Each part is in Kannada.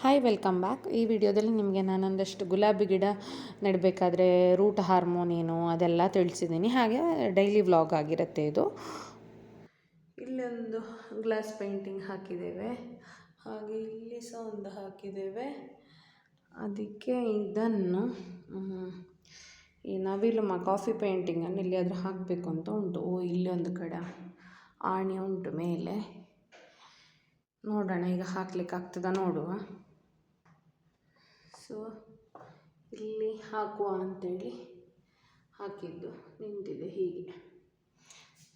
ಹಾಯ್ ವೆಲ್ಕಮ್ ಬ್ಯಾಕ್ ಈ ವಿಡಿಯೋದಲ್ಲಿ ನಿಮಗೆ ನಾನೊಂದಷ್ಟು ಗುಲಾಬಿ ಗಿಡ ನೆಡಬೇಕಾದ್ರೆ ರೂಟ್ ಹಾರ್ಮೋನ್ ಏನು ಅದೆಲ್ಲ ತಿಳಿಸಿದ್ದೀನಿ. ಹಾಗೆ ಡೈಲಿ ವ್ಲಾಗ್ ಆಗಿರುತ್ತೆ ಇದು. ಇಲ್ಲೊಂದು ಗ್ಲಾಸ್ ಪೇಂಟಿಂಗ್ ಹಾಕಿದ್ದೇವೆ. ಹಾಗೆ ಇಲ್ಲಿ ಸಹ ಒಂದು ಹಾಕಿದ್ದೇವೆ. ಅದಕ್ಕೆ ಇದನ್ನು ಈ ನವಿಲುಮ ಕಾಫಿ ಪೇಂಟಿಂಗನ್ನು ಎಲ್ಲಿಯಾದರೂ ಹಾಕಬೇಕು ಅಂತ ಉಂಟು. ಓ, ಇಲ್ಲಿ ಒಂದು ಕಡೆ ಆಣಿ ಉಂಟು ಮೇಲೆ. ನೋಡೋಣ, ಈಗ ಹಾಕ್ಲಿಕ್ಕೆ ಆಗ್ತದ ನೋಡುವ. ಸೊ ಇಲ್ಲಿ ಹಾಕುವ ಅಂತೇಳಿ ಹಾಕಿದ್ದು, ನಿಂತಿದೆ ಹೀಗೆ.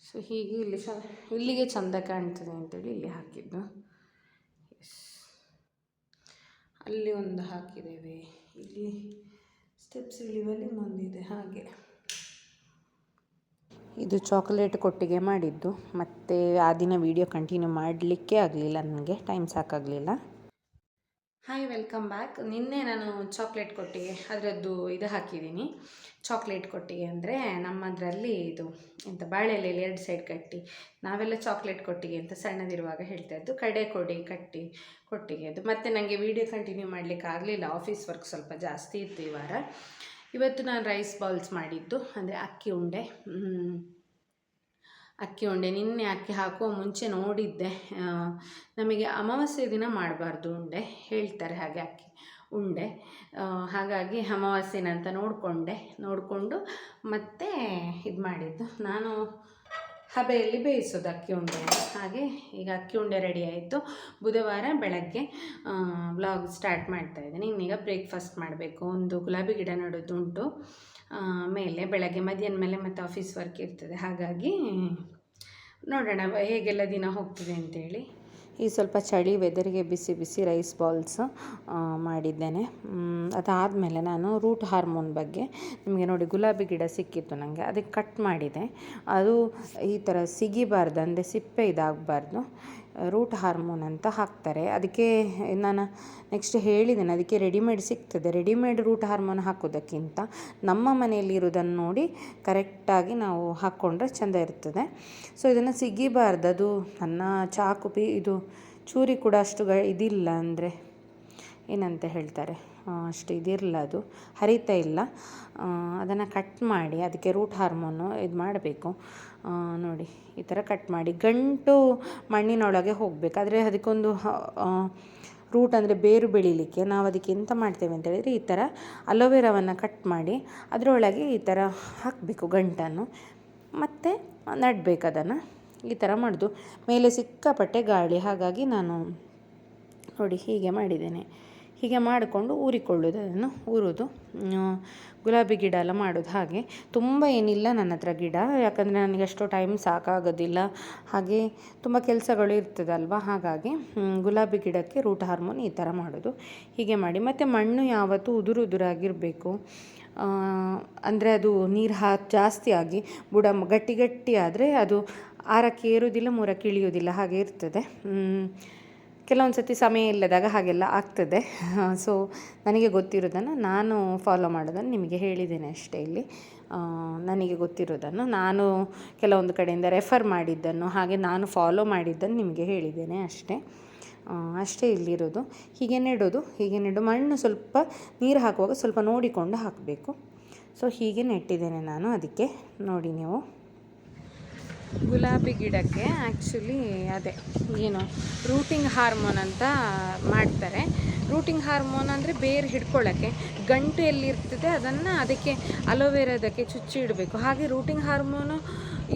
ಸೊ ಹೀಗೆ ಇಲ್ಲಿ ಸ ಇಲ್ಲಿಗೆ ಚಂದ ಕಾಣ್ತದೆ ಅಂತೇಳಿ ಇಲ್ಲಿ ಹಾಕಿದ್ದು. ಎಸ್ ಅಲ್ಲಿ ಒಂದು ಹಾಕಿದ್ದೇವೆ. ಇಲ್ಲಿ ಸ್ಟೆಪ್ಸ್ ಇಳಿವಲ್ಲಿ ಮುಂದಿದೆ ಹಾಗೆ. ಇದು ಚಾಕ್ಲೇಟ್ ಕೊಟ್ಟಿಗೆ ಮಾಡಿದ್ದು. ಮತ್ತು ಆ ದಿನ ವೀಡಿಯೋ ಕಂಟಿನ್ಯೂ ಮಾಡಲಿಕ್ಕೆ ಆಗಲಿಲ್ಲ, ನನಗೆ ಟೈಮ್ ಸಾಕಾಗಲಿಲ್ಲ. ಹಾಯ್ ವೆಲ್ಕಮ್ ಬ್ಯಾಕ್ ನಿನ್ನೆ ನಾನು ಚಾಕ್ಲೇಟ್ ಕೊಟ್ಟಿಗೆ, ಅದರದ್ದು ಇದು ಹಾಕಿದ್ದೀನಿ. ಚಾಕ್ಲೇಟ್ ಕೊಟ್ಟಿಗೆ ಅಂದರೆ ನಮ್ಮದರಲ್ಲಿ ಇದು, ಎಂತ ಬಾಳೆಲೆಯಲ್ಲಿ ಎರಡು ಸೈಡ್ ಕಟ್ಟಿ, ನಾವೆಲ್ಲ ಚಾಕ್ಲೇಟ್ ಕೊಟ್ಟಿಗೆ ಅಂತ ಸಣ್ಣದಿರುವಾಗ ಹೇಳ್ತಾ ಇದ್ದು, ಕಡೆ ಕೊಡಿ ಕಟ್ಟಿ ಕೊಟ್ಟಿಗೆ ಅದು. ಮತ್ತು ನನಗೆ ವೀಡಿಯೋ ಕಂಟಿನ್ಯೂ ಮಾಡಲಿಕ್ಕೆ ಆಗಲಿಲ್ಲ ಆಫೀಸ್ ವರ್ಕ್ ಸ್ವಲ್ಪ ಜಾಸ್ತಿ ಇತ್ತು ಈ ವಾರ. ಇವತ್ತು ನಾನು ರೈಸ್ ಬಾಲ್ಸ್ ಮಾಡಿದ್ದು, ಅಂದರೆ ಅಕ್ಕಿ ಉಂಡೆ ಅಕ್ಕಿ ಉಂಡೆ, ನಿನ್ನೆ ಅಕ್ಕಿ ಹಾಕುವ ಮುಂಚೆ ನೋಡಿದ್ದೆ. ನಮಗೆ ಅಮಾವಾಸ್ಯೆ ದಿನ ಮಾಡಬಾರ್ದು ಉಂಡೆ, ಹೇಳ್ತಾರೆ ಹಾಗೆ ಅಕ್ಕಿ ಉಂಡೆ. ಹಾಗಾಗಿ ಅಮಾವಾಸ್ಯೆನ ಅಂತ ನೋಡಿಕೊಂಡೆ, ನೋಡಿಕೊಂಡು ಮತ್ತೆ ಇದು ಮಾಡಿದ್ದು. ನಾನು ಹಬೆಯಲ್ಲಿ ಬೇಯಿಸೋದು ಅಕ್ಕಿ ಉಂಡೆ ಹಾಗೆ ಈಗ ಅಕ್ಕಿ ಉಂಡೆ ರೆಡಿ ಆಯಿತು. ಬುಧವಾರ ಬೆಳಗ್ಗೆ ವ್ಲಾಗ್ ಸ್ಟಾರ್ಟ್ ಮಾಡ್ತಾ ಇದ್ದೀನಿ. ಇನ್ನೀಗ ಬ್ರೇಕ್ಫಾಸ್ಟ್ ಮಾಡಬೇಕು. ಒಂದು ಗುಲಾಬಿ ಗಿಡ ನೆಡೋದು ಉಂಟು ಮೇಲೆ ಬೆಳಗ್ಗೆ ಮಧ್ಯಾಹ್ನ ಮೇಲೆ ಮತ್ತು ಆಫೀಸ್ ವರ್ಕ್ ಇರ್ತದೆ. ಹಾಗಾಗಿ ನೋಡೋಣ, ಹೇಗೆಲ್ಲ ದಿನ ಹೋಗ್ತದೆ ಅಂತೇಳಿ. ಈ ಸ್ವಲ್ಪ ಚಳಿ ವೆದರಿಗೆ ಬಿಸಿ ಬಿಸಿ ರೈಸ್ ಬಾಲ್ಸ್ ಮಾಡಿದ್ದೇನೆ. ಅದಾದಮೇಲೆ ನಾನು ರೂಟ್ ಹಾರ್ಮೋನ್ ಬಗ್ಗೆ ನಿಮಗೆ ನೋಡಿ ಗುಲಾಬಿ ಗಿಡ ಸಿಕ್ಕಿತ್ತು ನನಗೆ ಅದಕ್ಕೆ ಕಟ್ ಮಾಡಿದೆ. ಅದು ಈ ಥರ ಸಿಗಿಬಾರ್ದು ಅಂದರೆ ಸಿಪ್ಪೆ ಇದಾಗಬಾರ್ದು. ರೂಟ್ ಹಾರ್ಮೋನ್ ಅಂತ ಹಾಕ್ತಾರೆ. ಅದಕ್ಕೆ ನಾನು ನೆಕ್ಸ್ಟ್ ಹೇಳಿದ್ದೇನೆ, ಅದಕ್ಕೆ ರೆಡಿಮೇಡ್ ಸಿಗ್ತದೆ. ರೆಡಿಮೇಡ್ ರೂಟ್ ಹಾರ್ಮೋನ್ ಹಾಕೋದಕ್ಕಿಂತ ನಮ್ಮ ಮನೆಯಲ್ಲಿ ಇರೋದನ್ನು ನೋಡಿ ಕರೆಕ್ಟಾಗಿ ನಾವು ಹಾಕ್ಕೊಂಡ್ರೆ ಚೆಂದ ಇರ್ತದೆ. ಸೊ ಇದನ್ನು ಸಿಗಿಬಾರ್ದು. ಅದು ನನ್ನ ಚಾಕು ಪಿ, ಇದು ಚೂರಿ ಕೂಡ ಅಷ್ಟು ಗ ಇದಿಲ್ಲ ಅಂದರೆ. ಏನಂತ ಹೇಳ್ತಾರೆ? ಅಷ್ಟು ಇದಿರಲ್ಲ ಅದು. ಹರಿತಾ ಇಲ್ಲ. ಅದನ್ನು ಕಟ್ ಮಾಡಿ, ಅದಕ್ಕೆ ರೂಟ್ ಹಾರ್ಮೋನು ಇದು ಮಾಡಬೇಕು. ನೋಡಿ, ಈ ಥರ ಕಟ್ ಮಾಡಿ, ಗಂಟು ಮಣ್ಣಿನೊಳಗೆ ಹೋಗಬೇಕು. ಆದರೆ ಅದಕ್ಕೊಂದು ರೂಟ್ ಅಂದರೆ ಬೇರು ಬೆಳೀಲಿಕ್ಕೆ ನಾವು ಅದಕ್ಕೆ ಎಂತ ಮಾಡ್ತೇವೆ ಅಂತ ಹೇಳಿದರೆ ಈ ಥರ ಅಲೋವೆರಾವನ್ನು ಕಟ್ ಮಾಡಿ, ಅದರೊಳಗೆ ಈ ಥರ ಹಾಕಬೇಕು ಗಂಟನ್ನು. ಮತ್ತು ನೆಡಬೇಕು ಅದನ್ನು. ಈ ಥರ ಮಾಡೋದು. ಮೇಲೆ ಸಿಕ್ಕಾಪಟ್ಟೆ ಗಾಳಿ. ಹಾಗಾಗಿ ನಾನು ನೋಡಿ ಹೀಗೆ ಮಾಡಿದ್ದೇನೆ. ಹೀಗೆ ಮಾಡಿಕೊಂಡು ಊರಿಕೊಳ್ಳೋದು ಅದನ್ನು ಊರೋದು ಗುಲಾಬಿ ಗಿಡ ಎಲ್ಲ ಮಾಡೋದು ಹಾಗೆ. ತುಂಬ ಏನಿಲ್ಲ ನನ್ನ ಹತ್ರ ಗಿಡ. ಯಾಕಂದರೆ ನನಗೆ ಅಷ್ಟು ಟೈಮ್ ಸಾಕಾಗೋದಿಲ್ಲ. ಹಾಗೆ ತುಂಬ ಕೆಲಸಗಳು ಇರ್ತದಲ್ವ? ಹಾಗಾಗಿ ಗುಲಾಬಿ ಗಿಡಕ್ಕೆ ರೂಟ್ ಹಾರ್ಮೋನ್ ಈ ಥರ ಮಾಡೋದು ಹೀಗೆ ಮಾಡಿ. ಮತ್ತು ಮಣ್ಣು ಯಾವತ್ತೂ ಉದುರು ಉದುರಾಗಿರಬೇಕು. ಅಂದರೆ ಅದು ನೀರು ಹಾ, ಜಾಸ್ತಿ ಆಗಿ ಬುಡ, ಗಟ್ಟಿ ಗಟ್ಟಿ ಆದರೆ ಅದು ಆರಕ್ಕೆ ಏರೋದಿಲ್ಲ ಮೂರಕ್ಕೆ ಇಳಿಯೋದಿಲ್ಲ ಹಾಗೆ ಇರ್ತದೆ. ಕೆಲವೊಂದು ಸತಿ ಸಮಯ ಇಲ್ಲದಾಗ ಹಾಗೆಲ್ಲ ಆಗ್ತದೆ. ಸೊ ನನಗೆ ಗೊತ್ತಿರೋದನ್ನು ನಾನು ಫಾಲೋ ಮಾಡೋದನ್ನು ನಿಮಗೆ ಹೇಳಿದ್ದೇನೆ ಅಷ್ಟೇ ಇಲ್ಲಿ. ನನಗೆ ಗೊತ್ತಿರೋದನ್ನು ನಾನು ಕೆಲವೊಂದು ಕಡೆಯಿಂದ ರೆಫರ್ ಮಾಡಿದ್ದನ್ನು ಹಾಗೆ ನಾನು ಫಾಲೋ ಮಾಡಿದ್ದನ್ನು ನಿಮಗೆ ಹೇಳಿದ್ದೇನೆ ಅಷ್ಟೇ. ಅಷ್ಟೇ ಇಲ್ಲಿರೋದು. ಹೀಗೆ ನೆಡೋದು, ಹೀಗೆ ನೆಡು, ಮಣ್ಣು ಸ್ವಲ್ಪ ನೀರು ಹಾಕುವಾಗ ಸ್ವಲ್ಪ ನೋಡಿಕೊಂಡು ಹಾಕಬೇಕು. ಸೊ ಹೀಗೆ ನೆಟ್ಟಿದ್ದೇನೆ ನಾನು ಅದಕ್ಕೆ. ನೋಡಿ ನೀವು. ಗುಲಾಬಿ ಗಿಡಕ್ಕೆ ಆ್ಯಕ್ಚುಲಿ ಅದೇ ಏನು ರೂಟಿಂಗ್ ಹಾರ್ಮೋನ್ ಅಂತ ಮಾಡ್ತಾರೆ. ರೂಟಿಂಗ್ ಹಾರ್ಮೋನ್ ಅಂದರೆ ಬೇರು ಹಿಡ್ಕೊಳ್ಳೋಕ್ಕೆ ಗಂಟು ಎಲ್ಲಿರ್ತದೆ ಅದನ್ನು ಅದಕ್ಕೆ ಅಲೋವೆರಾದಕ್ಕೆ ಚುಚ್ಚಿ ಇಡಬೇಕು. ಹಾಗೆ ರೂಟಿಂಗ್ ಹಾರ್ಮೋನು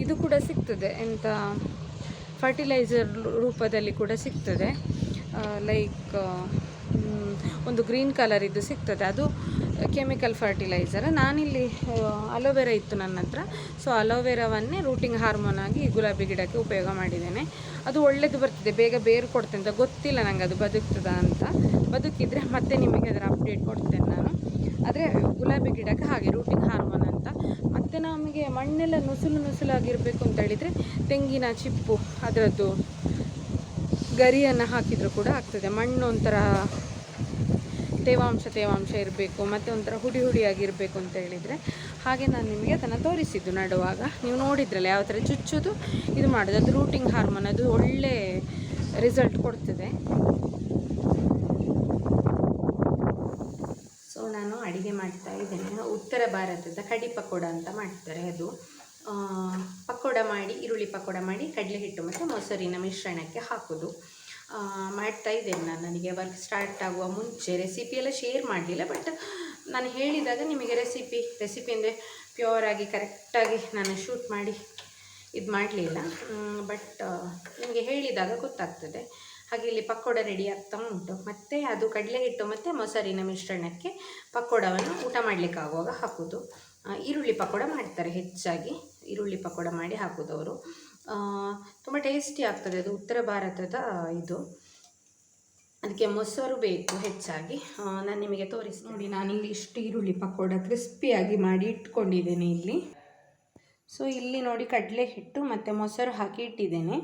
ಇದು ಕೂಡ ಸಿಗ್ತದೆ ಎಂಥ ಫರ್ಟಿಲೈಸರ್ ರೂಪದಲ್ಲಿ ಕೂಡ ಸಿಗ್ತದೆ. ಲೈಕ್ ಒಂದು ಗ್ರೀನ್ ಕಲರ್ ಇದು ಸಿಗ್ತದೆ. ಅದು ಕೆಮಿಕಲ್ ಫರ್ಟಿಲೈಸರ್ ನಾನಿಲ್ಲಿ ಅಲೋವೆರಾ ಇತ್ತು ನನ್ನ ಹತ್ರ. ಸೊ ಅಲೋವೆರಾವನ್ನೇ ರೂಟಿಂಗ್ ಹಾರ್ಮೋನ್ ಆಗಿ ಗುಲಾಬಿ ಗಿಡಕ್ಕೆ ಉಪಯೋಗ ಮಾಡಿದ್ದೇನೆ. ಅದು ಒಳ್ಳೇದು ಬರ್ತದೆ. ಬೇಗ ಬೇರು ಕೊಡ್ತೇನೆ ಅಂತ. ಗೊತ್ತಿಲ್ಲ ನನಗೆ ಅದು ಬದುಕ್ತದ ಅಂತ. ಬದುಕಿದರೆ ಮತ್ತೆ ನಿಮಗೆ ಅದರ ಅಪ್ಡೇಟ್ ಕೊಡ್ತೇನೆ ನಾನು. ಆದರೆ, ಗುಲಾಬಿ ಗಿಡಕ್ಕೆ ಹಾಗೆ ರೂಟಿಂಗ್ ಹಾರ್ಮೋನ್ ಅಂತ. ಮತ್ತು ನಮಗೆ ಮಣ್ಣೆಲ್ಲ ನುಸುಲು ನುಸುಲಾಗಿರಬೇಕು ಅಂತ ಹೇಳಿದರೆ ತೆಂಗಿನ ಚಿಪ್ಪು, ಅದರದ್ದು ಗರಿಯನ್ನು ಹಾಕಿದರೂ ಕೂಡ ಆಗ್ತದೆ. ಮಣ್ಣು ಒಂಥರ ತೇವಾಂಶ ತೇವಾಂಶ ಇರಬೇಕು, ಮತ್ತು ಒಂಥರ ಹುಡಿ ಹುಡಿಯಾಗಿರಬೇಕು ಅಂತ ಹೇಳಿದರೆ ಹಾಗೆ ನಾನು ನಿಮಗೆ ಅದನ್ನು ತೋರಿಸಿದ್ದು ನಡುವಾಗ. ನೀವು ನೋಡಿದ್ರಲ್ಲ ಯಾವ ಥರ ಚುಚ್ಚೋದು, ಇದು ಮಾಡೋದು, ಅದು ರೂಟಿಂಗ್ ಹಾರ್ಮೋನ್, ಅದು ಒಳ್ಳೆ ರಿಸಲ್ಟ್ ಕೊಡ್ತದೆ. ಸೊ ನಾನು ಅಡುಗೆ ಮಾಡ್ತಾ ಇದ್ದೇನೆ. ಉತ್ತರ ಭಾರತದ ಕಡಿ ಪಕೋಡ ಅಂತ ಮಾಡ್ತಾರೆ ಅದು. ಪಕೋಡ ಮಾಡಿ, ಈರುಳ್ಳಿ ಪಕೋಡ ಮಾಡಿ ಕಡಲೆ ಹಿಟ್ಟು ಮತ್ತು ಮೊಸರಿನ ಮಿಶ್ರಣಕ್ಕೆ ಹಾಕೋದು. ಮಾಡ್ತಾ ಇದ್ದೇನೆ ನಾನು. ನನಗೆ ವರ್ಕ್ ಸ್ಟಾರ್ಟ್ ಆಗುವ ಮುಂಚೆ ರೆಸಿಪಿ ಎಲ್ಲ ಶೇರ್ ಮಾಡಲಿಲ್ಲ ಬಟ್ ನಾನು ಹೇಳಿದಾಗ ನಿಮಗೆ ರೆಸಿಪಿ ರೆಸಿಪಿ ಅಂದರೆ ಪ್ಯೂರಾಗಿ ಕರೆಕ್ಟಾಗಿ ನಾನು ಶೂಟ್ ಮಾಡಿ ಇದು ಮಾಡಲಿಲ್ಲ. ಬಟ್ ನಿಮಗೆ ಹೇಳಿದಾಗ ಗೊತ್ತಾಗ್ತದೆ. ಹಾಗೆ ಇಲ್ಲಿ ಪಕೋಡ ರೆಡಿ ಆಗ್ತಾ ಉಂಟು. ಮತ್ತು ಅದು ಕಡಲೆ ಹಿಟ್ಟು ಮತ್ತು ಮೊಸರಿನ ಮಿಶ್ರಣಕ್ಕೆ ಪಕೋಡವನ್ನು ಊಟ ಮಾಡಲಿಕ್ಕಾಗುವಾಗ ಹಾಕೋದು. ಈರುಳ್ಳಿ ಪಕೋಡ ಮಾಡ್ತಾರೆ ಹೆಚ್ಚಾಗಿ. ಈರುಳ್ಳಿ ಪಕೋಡ ಮಾಡಿ ಹಾಕೋದು ಅವರು ತುಂಬ ಟೇಸ್ಟಿ ಆಗ್ತದೆ. ಅದು ಉತ್ತರ ಭಾರತದ ಇದು. ಅದಕ್ಕೆ ಮೊಸರು ಬೇಕು ಹೆಚ್ಚಾಗಿ. ನಾನು ನಿಮಗೆ ತೋರಿಸಿ ನೋಡಿ, ನಾನು ಇಲ್ಲಿ ಇಷ್ಟು ಈರುಳ್ಳಿ ಪಕೋಡ ಕ್ರಿಸ್ಪಿಯಾಗಿ ಮಾಡಿ ಇಟ್ಕೊಂಡಿದ್ದೇನೆ ಇಲ್ಲಿ. ಸೊ ಇಲ್ಲಿ ನೋಡಿ ಕಡಲೆ ಹಿಟ್ಟು ಮತ್ತು ಮೊಸರು ಹಾಕಿ ಇಟ್ಟಿದ್ದೇನೆ.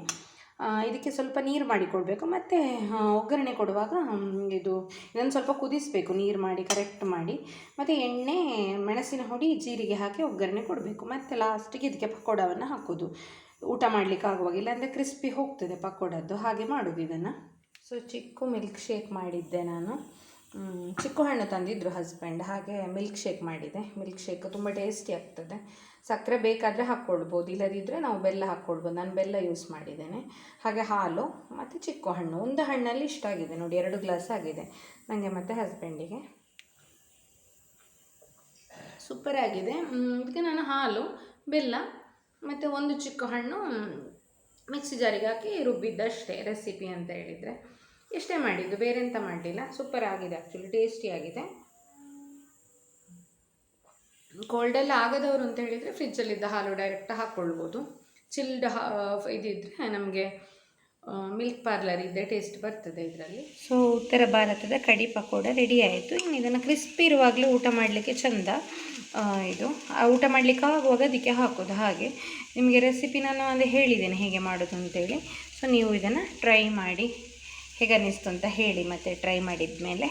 ಇದಕ್ಕೆ ಸ್ವಲ್ಪ ನೀರು ಮಾಡಿಕೊಡ್ಬೇಕು. ಮತ್ತು ಒಗ್ಗರಣೆ ಕೊಡುವಾಗ ಇದು ಇದನ್ನು ಸ್ವಲ್ಪ ಕುದಿಸಬೇಕು. ನೀರು ಮಾಡಿ ಕರೆಕ್ಟ್ ಮಾಡಿ. ಮತ್ತು ಎಣ್ಣೆ, ಮೆಣಸಿನ ಹುಡಿ, ಜೀರಿಗೆ ಹಾಕಿ ಒಗ್ಗರಣೆ ಕೊಡಬೇಕು. ಮತ್ತು ಲಾಸ್ಟಿಗೆ ಇದಕ್ಕೆ ಪಕೋಡವನ್ನು ಹಾಕೋದು. ಊಟ ಮಾಡಲಿಕ್ಕೆ ಆಗುವಾಗ ಇಲ್ಲಾಂದರೆ ಕ್ರಿಸ್ಪಿ ಹೋಗ್ತದೆ ಪಕೋಡದ್ದು. ಹಾಗೆ ಮಾಡೋದು ಇದನ್ನು. ಸೊ ಚಿಕ್ಕು ಮಿಲ್ಕ್ ಶೇಕ್ ಮಾಡಿದ್ದೆ ನಾನು. ಚಿಕ್ಕು ಹಣ್ಣು ತಂದಿದ್ದರು ಹಸ್ಬೆಂಡ್ ಹಾಗೆ ಮಿಲ್ಕ್ ಶೇಕ್ ಮಾಡಿದೆ. ಮಿಲ್ಕ್ ಶೇಕ್ ತುಂಬ ಟೇಸ್ಟಿ ಆಗ್ತದೆ. ಸಕ್ಕರೆ ಬೇಕಾದರೆ ಹಾಕ್ಕೊಳ್ಬೋದು ಇಲ್ಲದಿದ್ದರೆ ನಾವು ಬೆಲ್ಲ ಹಾಕ್ಕೊಳ್ಬೋದು. ನಾನು ಬೆಲ್ಲ ಯೂಸ್ ಮಾಡಿದ್ದೇನೆ. ಹಾಗೆ ಹಾಲು ಮತ್ತು ಚಿಕ್ಕು ಹಣ್ಣು. ಒಂದು ಹಣ್ಣಲ್ಲಿ ಇಷ್ಟ ಆಗಿದೆ. ನೋಡಿ ಎರಡು ಗ್ಲಾಸ್ ಆಗಿದೆ. ನನಗೆ ಮತ್ತು ಹಸ್ಬೆಂಡಿಗೆ ಸೂಪರ್ ಆಗಿದೆ. ಮ್, ಇದಕ್ಕೆ ನಾನು ಹಾಲು ಬೆಲ್ಲ ಮತ್ತು ಒಂದು ಚಿಕ್ಕ ಹಣ್ಣು ಮಿಕ್ಸಿ ಜಾರಿಗೆ ಹಾಕಿ ರುಬ್ಬಿದ್ದಷ್ಟೇ ರೆಸಿಪಿ ಅಂತ ಹೇಳಿದರೆ. ಇಷ್ಟೇ ಮಾಡಿದ್ದು ಬೇರೆ ಎಂತ ಮಾಡಲಿಲ್ಲ. ಸೂಪರ್ ಆಗಿದೆ ಆ್ಯಕ್ಚುಲಿ ಟೇಸ್ಟಿ ಆಗಿದೆ. ಕೋಲ್ಡೆಲ್ಲ ಆಗದವರು ಅಂತ ಹೇಳಿದರೆ ಫ್ರಿಜ್ಜಲ್ಲಿದ್ದ ಹಾಲು ಡೈರೆಕ್ಟ್ ಹಾಕ್ಕೊಳ್ಬೋದು ಚಿಲ್ಡ್ ಹಾ ಇದಿದ್ದರೆ ನಮಗೆ ಮಿಲ್ಕ್ ಪಾರ್ಲರ್ ಇದ್ದರೆ ಟೇಸ್ಟ್ ಬರ್ತದೆ ಇದರಲ್ಲಿ. ಸೊ ಉತ್ತರ ಭಾರತದ ಕಡಿ ಪಕೋಡ ರೆಡಿ ಆಯಿತು. ಇನ್ನು ಇದನ್ನು ಕ್ರಿಸ್ಪಿ ಇರುವಾಗಲೇ ಊಟ ಮಾಡಲಿಕ್ಕೆ ಚಂದ. ಇದು. ಊಟ ಮಾಡಲಿಕ್ಕೆ ಆಗುವಾಗ ಅದಕ್ಕೆ ಹಾಕೋದು ಹಾಗೆ. ನಿಮಗೆ ರೆಸಿಪಿ ನಾನು ಅಂದರೆ ಹೇಳಿದ್ದೇನೆ ಹೇಗೆ ಮಾಡೋದು ಅಂತೇಳಿ. ಸೊ ನೀವು ಇದನ್ನು ಟ್ರೈ ಮಾಡಿ. ಹೇಗೆ ಅನ್ನಿಸ್ತು ಅಂತ ಹೇಳಿ ಮತ್ತೆ ಟ್ರೈ ಮಾಡಿದ ಮೇಲೆ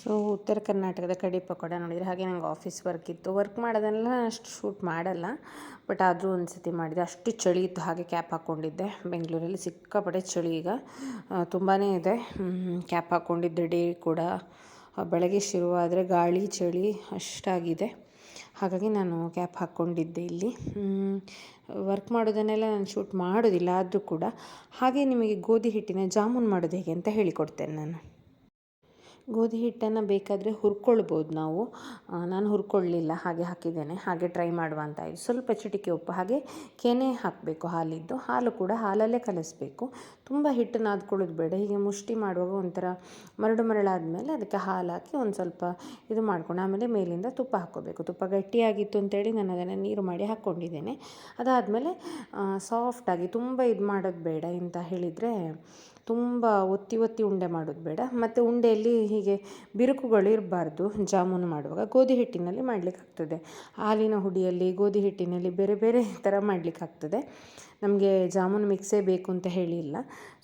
ಸೊ ಉತ್ತರ ಕರ್ನಾಟಕದ ಕಡಿ ಪಕೋಡ ನೋಡಿದರೆ ಹಾಗೆ ನಂಗೆ ಆಫೀಸ್ ವರ್ಕ್ ಇತ್ತು. ವರ್ಕ್ ಮಾಡೋದನ್ನೆಲ್ಲ ಅಷ್ಟು ಶೂಟ್ ಮಾಡಲ್ಲ. ಬಟ್ ಆದರೂ ಒಂದು ಸತಿ ಮಾಡಿದೆ. ಅಷ್ಟು ಚಳಿ ಇತ್ತು. ಹಾಗೆ ಕ್ಯಾಪ್ ಹಾಕ್ಕೊಂಡಿದ್ದೆ ಬೆಂಗಳೂರಲ್ಲಿ ಸಿಕ್ಕಾಪಟ್ಟೆ ಚಳಿ ಈಗ. ತುಂಬಾ ಇದೆ. ಕ್ಯಾಪ್ ಹಾಕ್ಕೊಂಡಿದ್ದೆ ಡೇ ಕೂಡ. ಬೆಳಗ್ಗೆ ಶುರುವಾದರೆ ಗಾಳಿ, ಚಳಿ ಅಷ್ಟಾಗಿದೆ. ಹಾಗಾಗಿ ನಾನು ಕ್ಯಾಪ್ ಹಾಕ್ಕೊಂಡಿದ್ದೆ ಇಲ್ಲಿ. ವರ್ಕ್ ಮಾಡೋದನ್ನೆಲ್ಲ ನಾನು ಶೂಟ್ ಮಾಡೋದಿಲ್ಲ ಆದರೂ ಕೂಡ. ಹಾಗೆ ನಿಮಗೆ ಗೋಧಿ ಹಿಟ್ಟಿನ ಜಾಮೂನ್ ಮಾಡೋದು ಹೇಗೆ ಅಂತ ಹೇಳಿಕೊಡ್ತೇನೆ ನಾನು. ಗೋಧಿ ಹಿಟ್ಟನ್ನು ಬೇಕಾದರೆ ಹುರ್ಕೊಳ್ಬೋದು ನಾವು. ನಾನು ಹುರ್ಕೊಳ್ಳಿಲ್ಲ ಹಾಗೆ ಹಾಕಿದ್ದೇನೆ. ಹಾಗೆ ಟ್ರೈ ಮಾಡುವ ಅಂತ ಆಯಿತು. ಸ್ವಲ್ಪ ಚಿಟಿಕೆ ಉಪ್ಪು, ಹಾಗೆ ಕೆನೆ ಹಾಕಬೇಕು ಹಾಲಿದ್ದು. ಹಾಲು ಕೂಡ ಹಾಲಲ್ಲೇ ಕಲಿಸ್ಬೇಕು. ತುಂಬ ಹಿಟ್ಟು ನಾದ್ಕೊಳ್ಳೋದು ಬೇಡ. ಹೀಗೆ ಮುಷ್ಟಿ ಮಾಡುವಾಗ ಒಂಥರ ಮರಳು ಮರಳಾದಮೇಲೆ ಅದಕ್ಕೆ ಹಾಲು ಹಾಕಿ ಒಂದು ಸ್ವಲ್ಪ ಇದು ಮಾಡ್ಕೊಂಡು ಆಮೇಲೆ ಮೇಲಿಂದ ತುಪ್ಪ ಹಾಕ್ಕೋಬೇಕು. ತುಪ್ಪ ಗಟ್ಟಿಯಾಗಿತ್ತು ಅಂತೇಳಿ ನಾನು ಅದನ್ನು ನೀರು ಮಾಡಿ ಹಾಕ್ಕೊಂಡಿದ್ದೇನೆ. ಅದಾದಮೇಲೆ ಸಾಫ್ಟಾಗಿ ತುಂಬ ಇದು ಮಾಡೋದು ಬೇಡ ಅಂತ ಹೇಳಿದರೆ ತುಂಬ ಒತ್ತಿ ಒತ್ತಿ ಉಂಡೆ ಮಾಡೋದು ಬೇಡ. ಮತ್ತು ಉಂಡೆಯಲ್ಲಿ ಹೀಗೆ ಬಿರುಕುಗಳು ಇರಬಾರ್ದು ಜಾಮೂನು ಮಾಡುವಾಗ. ಗೋಧಿ ಹಿಟ್ಟಿನಲ್ಲಿ ಮಾಡಲಿಕ್ಕೆ ಆಗ್ತದೆ. ಹಾಲಿನ ಹುಡಿಯಲ್ಲಿ ಗೋಧಿ ಹಿಟ್ಟಿನಲ್ಲಿ ಬೇರೆ ಬೇರೆ ಥರ ಮಾಡಲಿಕ್ಕೆ ಆಗ್ತದೆ. ನಮಗೆ ಜಾಮೂನು ಮಿಕ್ಸೇ ಬೇಕು ಅಂತ ಹೇಳಿಲ್ಲ.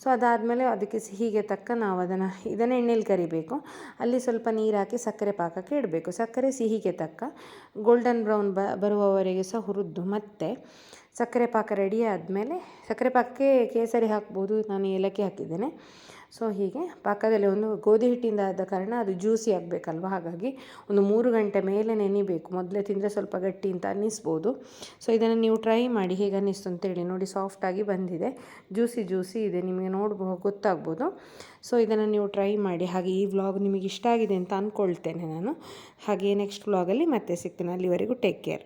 ಸೊ ಅದಾದಮೇಲೆ ಅದಕ್ಕೆ ಸಿಹಿಗೆ ತಕ್ಕ ನಾವು ಅದನ್ನು ಇದನ್ನು ಎಣ್ಣೆಯಲ್ಲಿ ಕರಿಬೇಕು. ಅಲ್ಲಿ ಸ್ವಲ್ಪ ನೀರು ಹಾಕಿ ಸಕ್ಕರೆ ಪಾಕಕ್ಕೆ ಇಡಬೇಕು. ಸಕ್ಕರೆ ಸಿಹಿಗೆ ತಕ್ಕ. ಗೋಲ್ಡನ್ ಬ್ರೌನ್ ಬರುವವರೆಗೆ ಸಹ ಹುರಿದು ಮತ್ತೆ ಸಕ್ಕರೆ ಪಾಕ ರೆಡಿ ಆದಮೇಲೆ ಸಕ್ಕರೆ ಪಾಕಕ್ಕೆ ಕೇಸರಿ ಹಾಕ್ಬೋದು, ನಾನು ಏಲಕ್ಕಿ ಹಾಕಿದ್ದೇನೆ. ಸೊ ಹೀಗೆ ಪಾಕದಲ್ಲಿ ಒಂದು ಗೋಧಿ ಹಿಟ್ಟಿಂದ ಆದ ಕಾರಣ ಅದು ಜ್ಯೂಸಿ ಆಗಬೇಕಲ್ವ? ಹಾಗಾಗಿ ಒಂದು ಮೂರು ಗಂಟೆ ಮೇಲೆ ನೆನಿಬೇಕು. ಮೊದಲೇ ತಿಂದರೆ ಸ್ವಲ್ಪ ಗಟ್ಟಿ ಅಂತ ಅನ್ನಿಸ್ಬೋದು. ಸೊ ಇದನ್ನು ನೀವು ಟ್ರೈ ಮಾಡಿ ಹೇಗೆ ಅನ್ನಿಸ್ತು ಅಂತೇಳಿ ನೋಡಿ ಸಾಫ್ಟಾಗಿ ಬಂದಿದೆ. ಜ್ಯೂಸಿ ಜ್ಯೂಸಿ ಇದೆ. ನಿಮಗೆ ನೋಡ್ಬೋದು ಗೊತ್ತಾಗ್ಬೋದು. ಸೊ ಇದನ್ನು ನೀವು ಟ್ರೈ ಮಾಡಿ, ಹಾಗೆ ಈ ವ್ಲಾಗ್ ನಿಮಗೆ ಇಷ್ಟ ಆಗಿದೆ ಅಂತ ಅಂದ್ಕೊಳ್ತೇನೆ ನಾನು. ಹಾಗೆ ನೆಕ್ಸ್ಟ್ ವ್ಲಾಗಲ್ಲಿ ಮತ್ತೆ ಸಿಗ್ತೇನೆ. ಅಲ್ಲಿವರೆಗೂ ಟೇಕ್ ಕೇರ್